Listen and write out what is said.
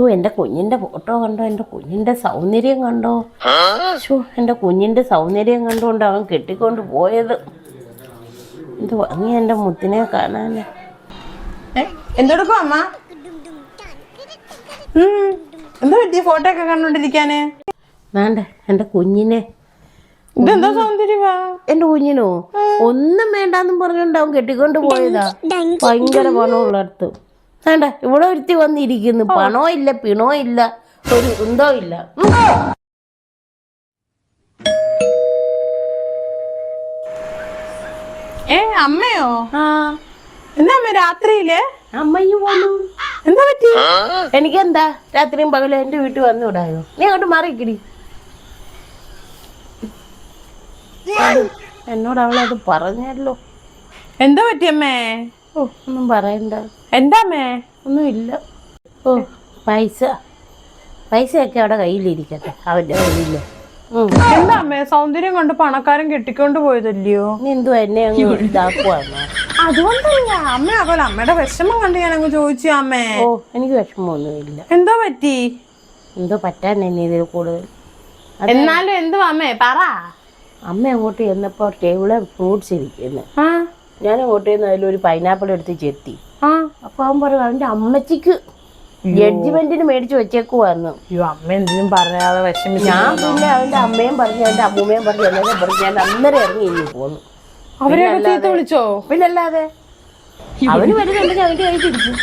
ഓ എന്റെ കുഞ്ഞിന്റെ ഫോട്ടോ കണ്ടോ? എന്റെ കുഞ്ഞിന്റെ സൗന്ദര്യം കണ്ടോ? ഷോ എന്റെ കുഞ്ഞിന്റെ സൗന്ദര്യം കണ്ടുകൊണ്ട് അവൻ കെട്ടിക്കൊണ്ട് പോയത്. എന്ത് ഭംഗി എന്റെ മുത്തിനെ കാണാൻ എന്തെടുക്കും അമ്മ. എന്താ പറ്റി? ഫോട്ടോ ഒക്കെ കണ്ടോണ്ടിരിക്കാന്? വേണ്ട എന്റെ കുഞ്ഞിനെ. ഇതെന്താ എന്റെ കുഞ്ഞിനോ? ഒന്നും വേണ്ടാന്നും പറഞ്ഞോണ്ട് അവൻ കെട്ടിക്കൊണ്ട് പോയതാ. ഭയങ്കര പണമുള്ളടത്ത് വേണ്ട ഇവിടെ ഒരുത്തി വന്നിരിക്കുന്നു. പണോ ഇല്ല പിണോ ഇല്ല ഒരു ഉണ്ടോ ഇല്ല. ഏ അമ്മയോ? ആ. എന്താ അമ്മ രാത്രിയിൽ? അമ്മയും പോന്നു എന്താ പറ്റി? എനിക്കെന്താ? രാത്രിയും പകലും എന്റെ വീട്ടിൽ വന്നു വിടായോ? നീ അങ്ങോട്ട് മാറിക്കിടി. എന്നോട് അവളത് പറഞ്ഞല്ലോ. എന്താ പറ്റി അമ്മേ? ഓ ഒന്നും പറയണ്ട. എന്താ അമ്മേ ഒന്നുമില്ല. ഓ പൈസ. പൈസയൊക്കെ അവിടെ കയ്യിലിരിക്കട്ടെ അവന്റെ കയ്യിലില്ല? ഉം. എന്താ അമ്മേ സൗന്ദര്യം കൊണ്ട് പണക്കാരൻ കെട്ടിക്കൊണ്ട് പോയതല്ലയോ? നീ എന്തുവാ എന്നെ അങ്ങ് അതുകൊണ്ടല്ല. അമ്മ അതുപോലെ അമ്മയുടെ വിഷമം കണ്ട് ഞാൻ അങ്ങ് ചോദിച്ചു അമ്മേ. ഓ എനിക്ക് വിഷമമൊന്നുമില്ല. എന്തോ പറ്റി? എന്തോ പറ്റാൻ എന്നെ ഇതിൽ കൂടുതൽ. എന്നാലും എന്തുവാ അമ്മേ? പറ. അമ്മ അങ്ങോട്ട് ചെന്നപ്പോ ടേബിളിൽ ഫ്രൂട്ട്സ് ഇരിക്കുന്നു. ആ. ഞാൻ അങ്ങോട്ട് ചെയ്യുന്ന അതിലൊരു പൈനാപ്പിൾ എടുത്ത് ചെത്തി. ആ അപ്പൊ അവൻ പറഞ്ഞു അവന്റെ അമ്മച്ചിക്ക് ജഡ്ജ്മെന്റിന് മേടിച്ചു വെച്ചേക്കുവാന്ന്. അയ്യോ അമ്മ എന്തിനും പറയാതെ വിഷമിച്ചു ഞാൻ പിന്നെ അവന്റെ അമ്മയും പറഞ്ഞു അവന്റെ അമ്മൂമ്മയും പറഞ്ഞു എല്ലാവരും പറഞ്ഞു ഞാൻ അന്നേരം ഇറങ്ങി ഇനി പോന്നു. അവരെയൊക്കെ ചീത്ത വിളിച്ചോ? പിന്നല്ലാതെ അവന് വരുന്നുണ്ടെങ്കിൽ അവന്റെ കൈ പിടിക്കും